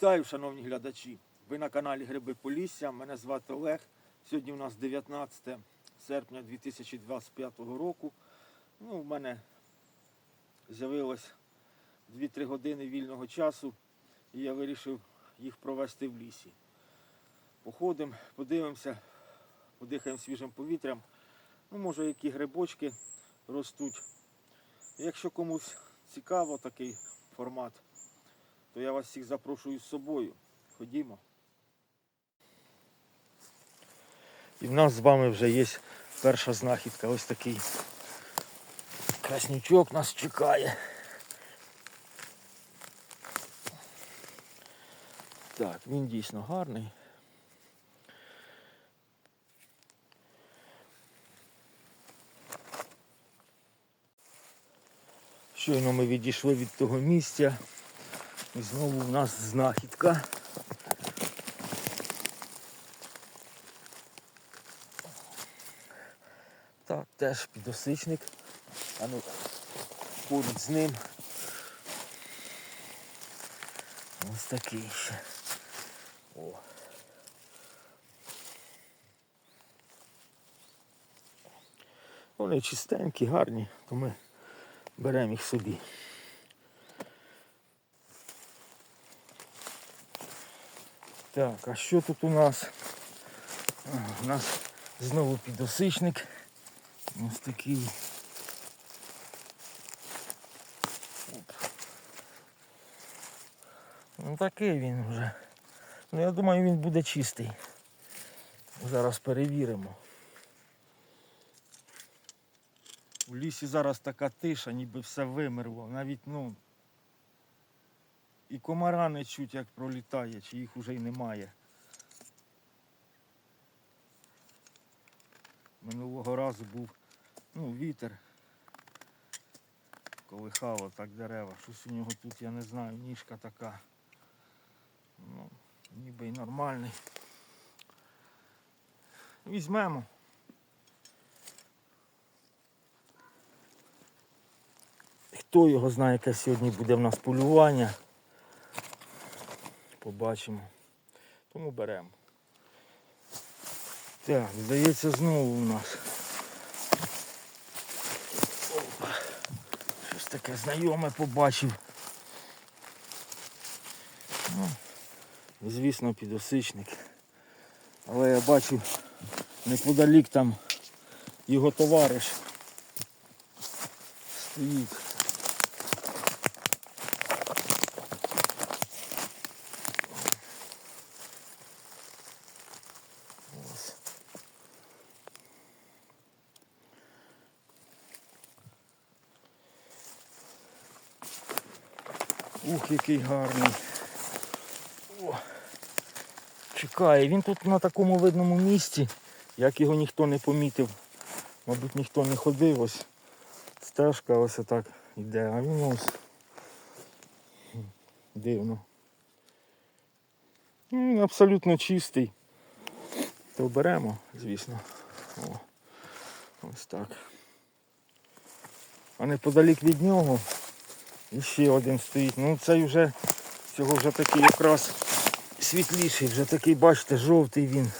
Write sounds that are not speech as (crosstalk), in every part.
Вітаю, шановні глядачі. Ви на каналі Гриби Полісся. Мене звати Олег. Сьогодні у нас 19 серпня 2025 року. Ну, у мене з'явилось 2-3 години вільного часу, і я вирішив їх провести в лісі. Походимо, подивимося, подихаємо свіжим повітрям. Ну, може, які грибочки ростуть. Якщо комусь цікаво такий формат, то я вас всіх запрошую з собою. Ходімо. І в нас з вами вже є перша знахідка. Ось такий краснючок нас чекає. Так, він дійсно гарний. Щойно ми відійшли від того місця. І знову в нас знахідка. Так, теж підосичник. А ну, поруч з ним. Ось такий ще. О. Вони чистенькі, гарні, то ми беремо їх собі. Так, а що тут у нас? У нас знову підосичник. Ось такий. Оп. Ну такий він вже. Ну я думаю він буде чистий. Зараз перевіримо. У лісі зараз така тиша, ніби все вимерло. Навіть ну. І комара не чуть як пролітає, чи їх уже й немає. Минулого разу був ну, вітер. Колихало так дерева. Щось у нього тут, я не знаю, ніжка така. Ну, ніби й нормальний. Візьмемо. Хто його знає, яке сьогодні буде в нас полювання. Побачимо. Тому беремо. Так, здається, знову у нас. Опа. Щось таке знайоме побачив. Ну, звісно, підосичник. Але я бачу неподалік там його товариш стоїть. Який гарний. О, чекає. Він тут на такому видному місці, як його ніхто не помітив. Мабуть, ніхто не ходив. Ось стежка ось отак йде, а він ось дивно. Ну, Він абсолютно чистий. То беремо, звісно. О, ось так. А неподалік від нього іще один стоїть. Ну цей вже цього вже такий якраз світліший, вже такий, бачите, жовтий він.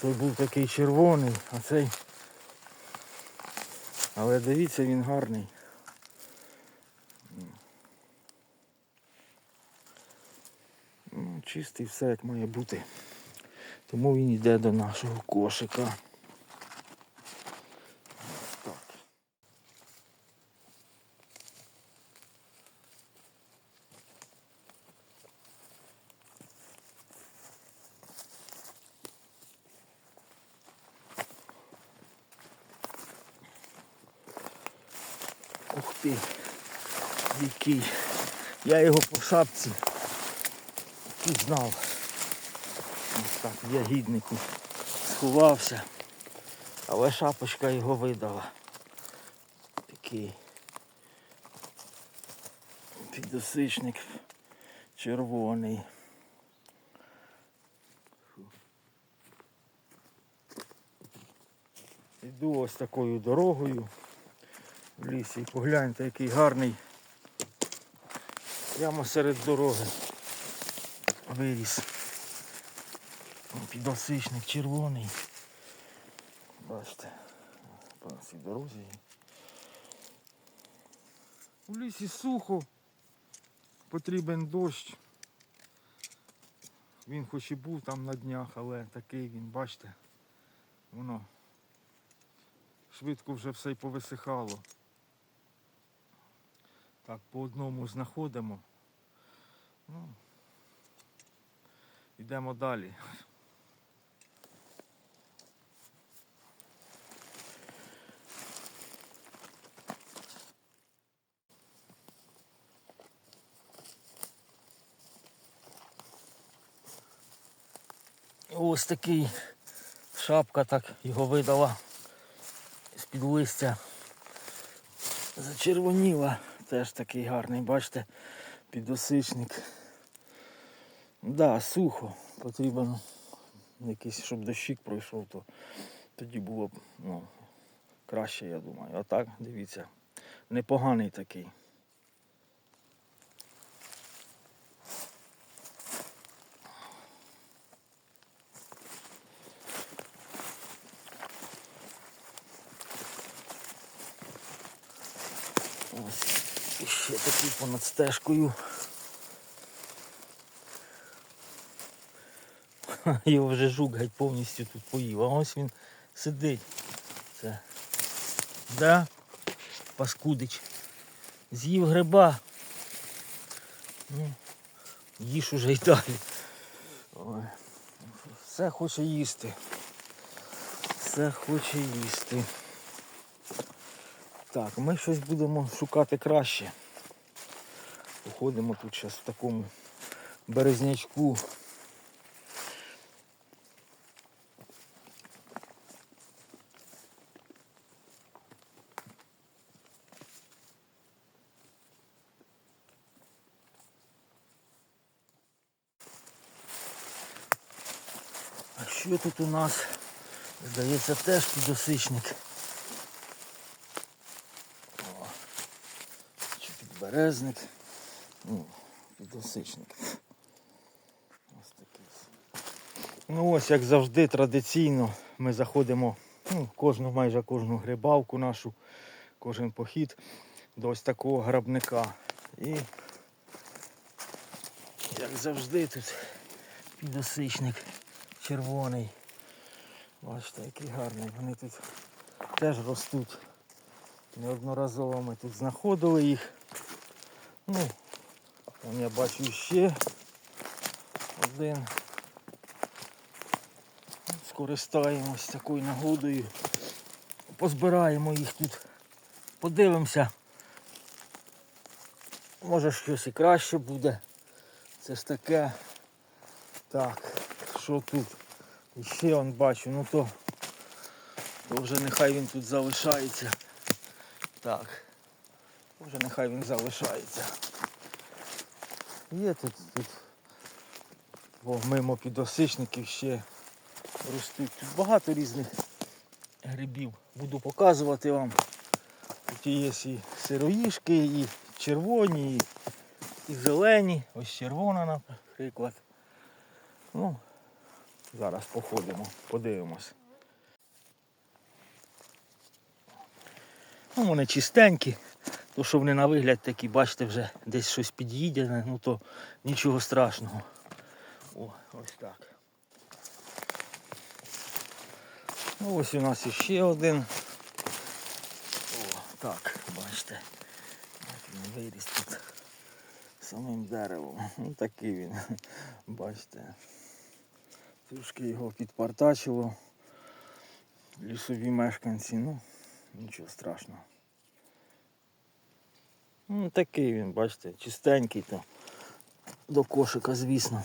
Той був такий червоний, а цей. Але дивіться, він гарний. Ну, чистий все як має бути. Тому він йде до нашого кошика. Так. Ух ти, який. Я його по шапці пізнав. Ось так, в ягіднику сховався, але шапочка його видала. Такий підосичник червоний. Іду ось такою дорогою в лісі. Погляньте, який гарний. Прямо серед дороги. виріс. Підосичник червоний. Бачите, по цій дорозі. У лісі сухо, потрібен дощ. Він хоч і був там на днях, але такий він, бачите, воно швидко вже все й повисихало. Так, по одному знаходимо. Ну, йдемо далі. Ось такий шапка так його видала з-під листя. Зачервоніла. Теж такий гарний, бачите, підосичник. Да, сухо. Потрібен якийсь, щоб дощик пройшов, то тоді було б ну, краще, я думаю. А так, дивіться, непоганий такий. Ось і ще такий понад стежкою. (laughs) Його вже жук геть повністю тут поїв. А ось він сидить. Це. Да? Паскудич. З'їв гриба. Ну, їж уже й далі. Ой. Все хоче їсти. Все хоче їсти. Так, ми щось будемо шукати краще. Походимо тут зараз в такому березнячку. А тут у нас? Здається, теж підосичник. О, чи підберезник. Ну, підосичник. Ось такий. Ну ось, як завжди, традиційно ми заходимо ну, кожну, майже кожну грибалку нашу, кожен похід до ось такого грабника. І як завжди тут підосичник червоний. Бачите, який гарний. Вони тут теж ростуть. Неодноразово ми тут знаходили їх. Ну, там я бачу ще один. Скористаємось такою нагодою. Позбираємо їх тут. Подивимося. Може щось і краще буде. Це ж таке. Так, що тут? І ще он бачу, ну то, то вже нехай він тут залишається. Так. Вже нехай він залишається. Є тут, тут бо мимо підосичників ще ростуть. Тут багато різних грибів. Буду показувати вам. Тут є і сироїшки, і червоні, і, і зелені. Ось червона, наприклад. Ну, зараз походимо, подивимось. Ну, вони чистенькі. То, що вони на вигляд такі, бачите, вже десь щось під'їдене, ну то нічого страшного. О, ось так. Ну ось у нас іще один. О, так, бачите. Він виріс тут самим деревом. Ну такий він, (laughs) бачите. Трошки його підпартачило. Лісові мешканці, ну, нічого страшного. Ну, такий він, бачите, чистенький то до кошика, звісно.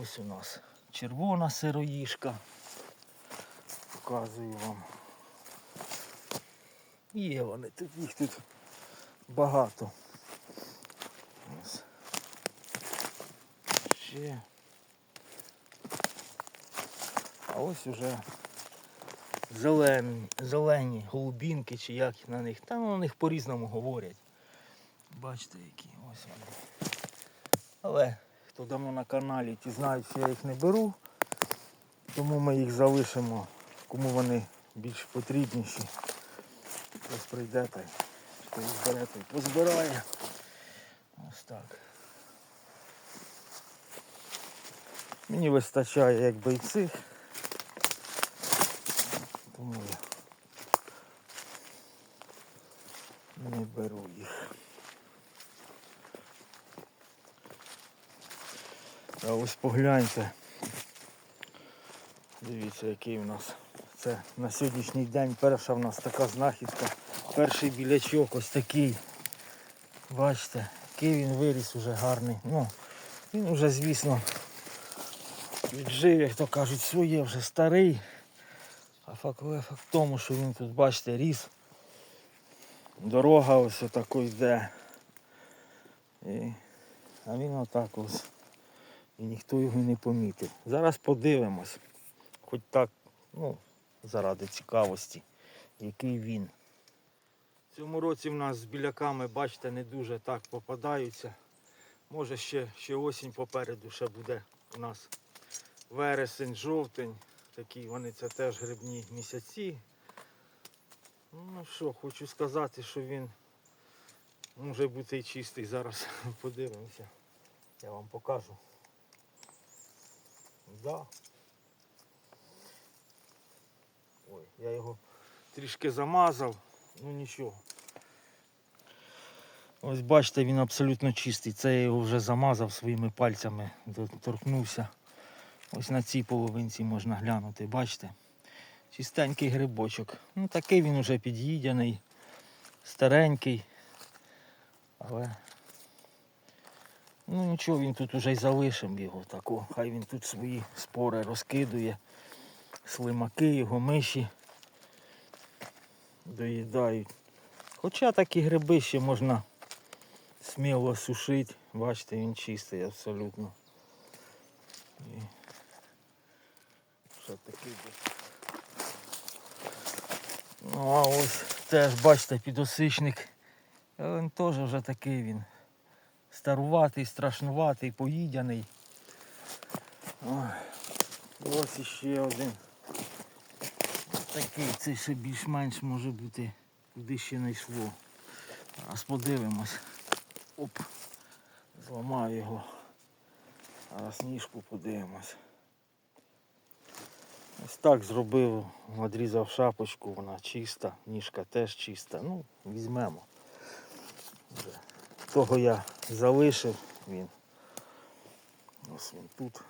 Ось у нас червона сироїшка. Показую вам. Є вони тут, їх тут багато. Ще. А ось уже зелені, зелені голубінки чи як на них. Там на них по-різному говорять. Бачите які, ось вони. Але хто давно на каналі, ті знають, що я їх не беру. Тому ми їх залишимо, кому вони більш потрібніші. Хтось прийде та хто їх бере, той позбирає. Ось так. Мені вистачає якби і. Тому я не беру їх. А ось погляньте. Дивіться, який у нас. Це на сьогоднішній день перша в нас така знахідка. Перший білячок ось такий. Бачите, який він виріс уже гарний. Ну, він уже, звісно, віджив, як то кажуть, своє вже старий. А факт, в тому, що він тут, бачите, ріс. Дорога ось отако йде. І... А він отак ось. І ніхто його не помітив. Зараз подивимось. Хоч так, ну, заради цікавості, який він. В цьому році в нас з біляками, бачите, не дуже так попадаються. Може ще, ще осінь попереду ще буде у нас вересень, жовтень. Такі вони це теж грибні місяці. Ну що, хочу сказати, що він може бути і чистий. Зараз (laughs) подивимося. Я вам покажу. Да. Ой, я його трішки замазав, ну нічого. Ось бачите, він абсолютно чистий. Це я його вже замазав своїми пальцями, доторкнувся. Ось на цій половинці можна глянути, бачите? Чистенький грибочок. Ну такий він уже під'їдяний, старенький. Але ну нічого, він тут уже й залишив його тако. Хай він тут свої спори розкидує. Слимаки, його миші доїдають. Хоча такі гриби ще можна сміло сушити. Бачите, він чистий абсолютно. Що такий. Ну а ось теж бачите підосичник. Е, Він теж вже такий він. Старуватий, страшнуватий, поїдяний. Ой. Ось іще один. Такий, це ще більш-менш може бути, куди ще не йшло. Зараз подивимось. Оп. Зламаю його. Зараз ніжку подивимось. Ось так зробив, надрізав шапочку, вона чиста, ніжка теж чиста. Ну, візьмемо. Того я залишив він. Ось він тут.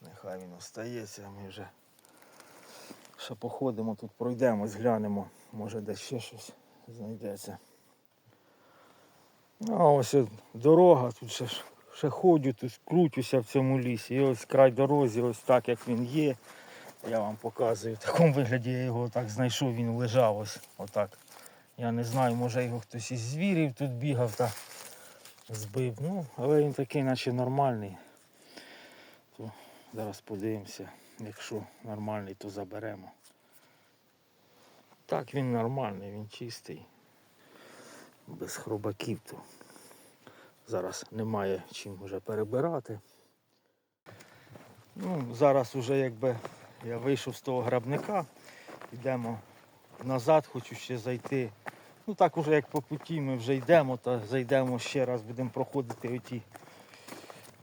Нехай він остається, ми вже ще походимо, тут пройдемось, глянемо, може десь ще щось знайдеться. Ну, ось дорога, тут ще, ж- ще ходжу, тут крутюся в цьому лісі. І ось край дорозі, ось так як він є. Я вам показую. В такому вигляді я його так знайшов, він лежав ось отак. Я не знаю, може його хтось із звірів тут бігав та збив. Ну, але він такий, наче нормальний. То зараз подивимося. Якщо нормальний, то заберемо. Так, він нормальний, він чистий. Без хробаків то зараз немає чим вже перебирати. Ну, зараз уже якби я вийшов з того грабника, йдемо назад, хочу ще зайти. Ну так уже як по путі ми вже йдемо, та зайдемо ще раз, будемо проходити оті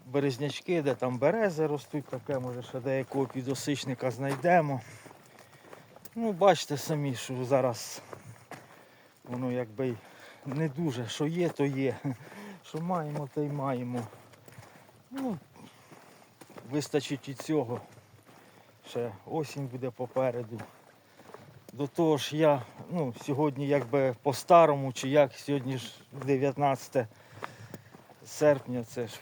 березнячки, де там берези ростуть, таке, може ще деякого підосичника знайдемо. Ну, бачите самі, що зараз воно якби не дуже. Що є, то є. Що маємо, то й маємо. Ну, вистачить і цього. Ще осінь буде попереду. До того ж я ну, сьогодні якби по-старому, чи як сьогодні ж 19 серпня, це ж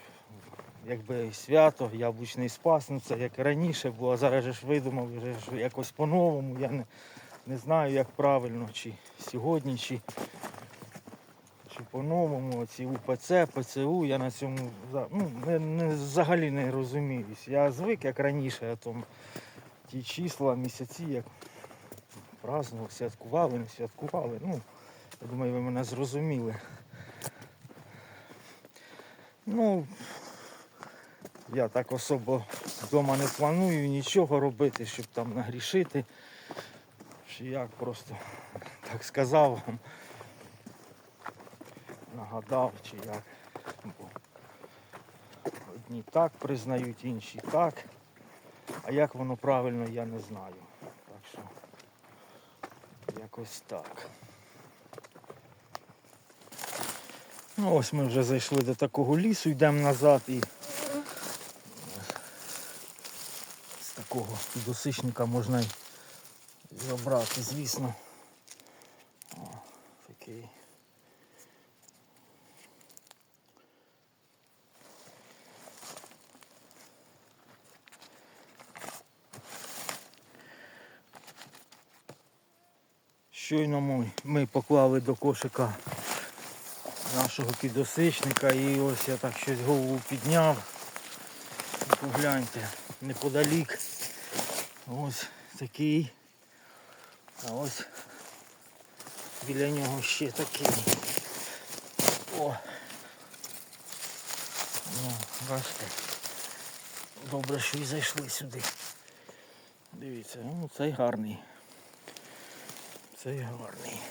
якби свято, яблучний спас, ну як раніше було, а зараз ж видумав вже ж якось по-новому. Я не, не знаю як правильно, чи сьогодні, чи по-новому. Оці УПЦ, ПЦУ, я на цьому ну, не, не, взагалі не розуміюсь. Я звик як раніше, а там ті числа, місяці, як празднував, святкували, не святкували. Ну, я думаю, ви мене зрозуміли. Ну, я так особо вдома не планую нічого робити, щоб там нагрішити. Чи як просто так сказав вам. Нагадав чи як. Бо одні так признають, інші так. А як воно правильно, я не знаю. Так що якось так. Ну ось ми вже зайшли до такого лісу, йдемо назад і з такого підосичника можна й забрати, звісно. О, такий. Щойно ми, поклали до кошика нашого підосичника і ось я так щось голову підняв. Погляньте, неподалік. Ось такий. А ось біля нього ще такий. О! Ну, бачите. Добре, що і зайшли сюди. Дивіться, ну цей гарний. Цей гарний.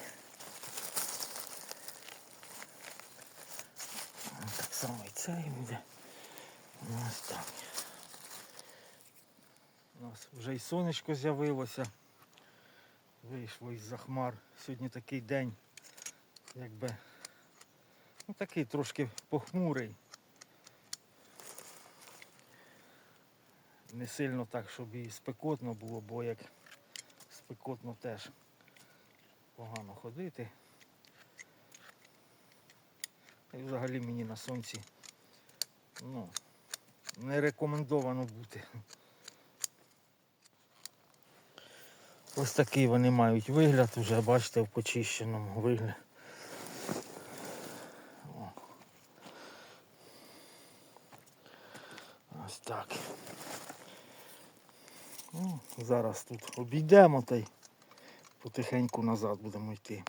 Так само і цей буде. Так. У нас вже і сонечко з'явилося. Вийшло із-за хмар. Сьогодні такий день, якби ну такий трошки похмурий. Не сильно так, щоб і спекотно було, бо як спекотно теж погано ходити. І взагалі мені на сонці ну, не рекомендовано бути. Ось такий вони мають вигляд, вже бачите в почищеному вигляді. Ось так. Ну, зараз тут обійдемо та й потихеньку назад будемо йти.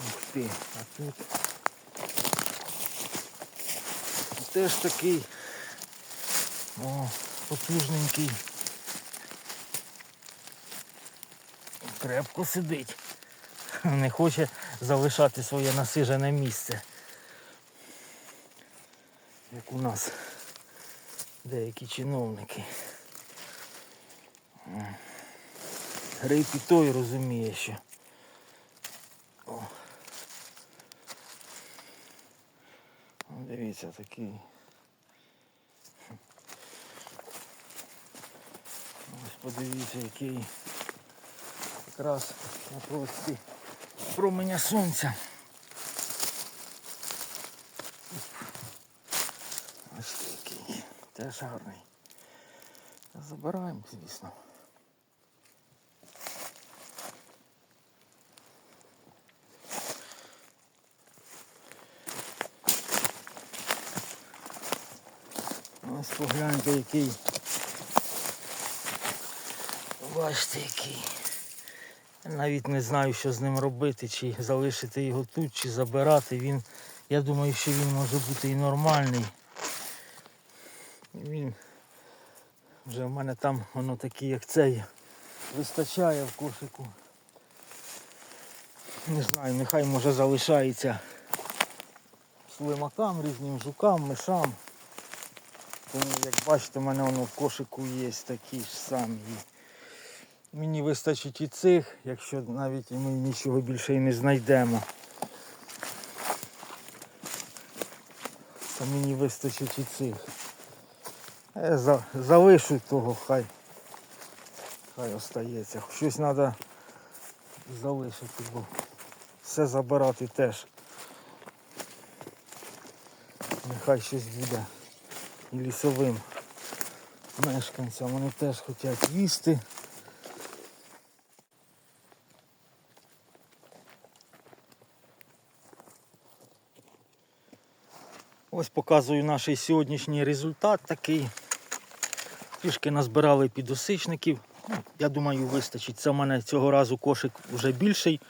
Ух ти, а тут теж такий о, потужненький. Крепко сидить. Не хоче залишати своє насижене місце. Як у нас деякі чиновники. Гриб і той розуміє. О. О, Дивіться, такий. Ось подивіться, який якраз на прості променя сонця. Ось такий. Теж гарний. Забираємо, звісно. Ось погляньте який. Бачите який. Навіть не знаю, що з ним робити, чи залишити його тут, чи забирати. Він, я думаю, що він може бути і нормальний. Він вже в мене там воно такі, як цей, вистачає в кошику. Не знаю, нехай може залишається слимакам, різним жукам, мишам. Тому, як бачите, в мене воно в кошику є такі ж самі. Мені вистачить і цих, якщо навіть ми нічого більше і не знайдемо. То мені вистачить і цих. Я залишу того, хай. Хай остається. Щось треба залишити, бо все забирати теж. Нехай щось буде лісовим мешканцям. Вони теж хочуть їсти. Ось показую наш сьогоднішній результат такий. Трішки назбирали підосичників. Ну, Я думаю, вистачить. Це в мене цього разу кошик вже більший,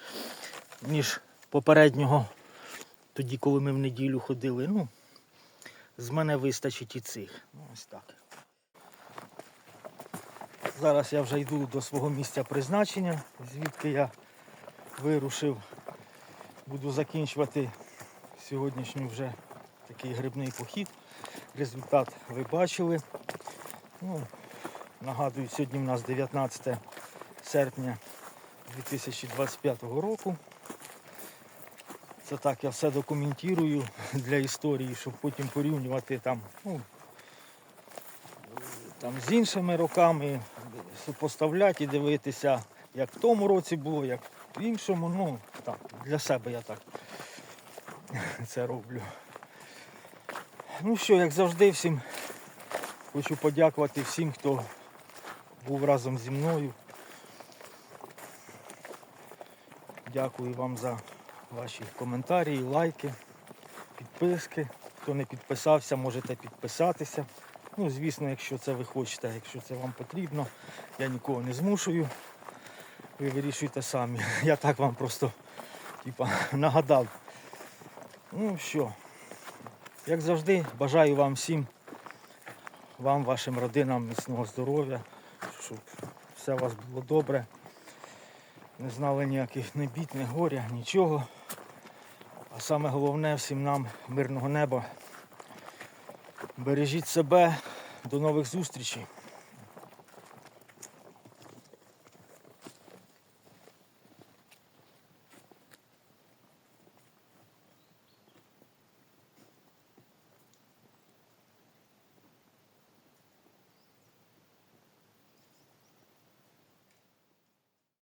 ніж попереднього. тоді, коли ми в неділю ходили. Ну, з мене вистачить і цих. Ну, ось так. Зараз я вже йду до свого місця призначення, звідки я вирушив. Буду закінчувати сьогоднішній вже такий грибний похід. Результат ви бачили. Ну, нагадую, сьогодні в нас 19 серпня 2025 року. Це так, я все документую для історії, щоб потім порівнювати там, ну, там з іншими роками, супоставляти і дивитися, як в тому році було, як в іншому. Ну, так, для себе я так (laughs) це роблю. Ну що, як завжди, всім хочу подякувати всім, хто був разом зі мною. Дякую вам за ваші коментарі, лайки, підписки. Хто не підписався, можете підписатися. Ну, звісно, якщо це ви хочете, якщо це вам потрібно, я нікого не змушую. Ви вирішуйте самі. (laughs) Я так вам просто типа, нагадав. Ну що, як завжди, бажаю вам всім, вам, вашим родинам міцного здоров'я, щоб все у вас було добре. Не знали ніяких не бід, не горя, нічого. Саме головне всім нам мирного неба. Бережіть себе, до нових зустрічей.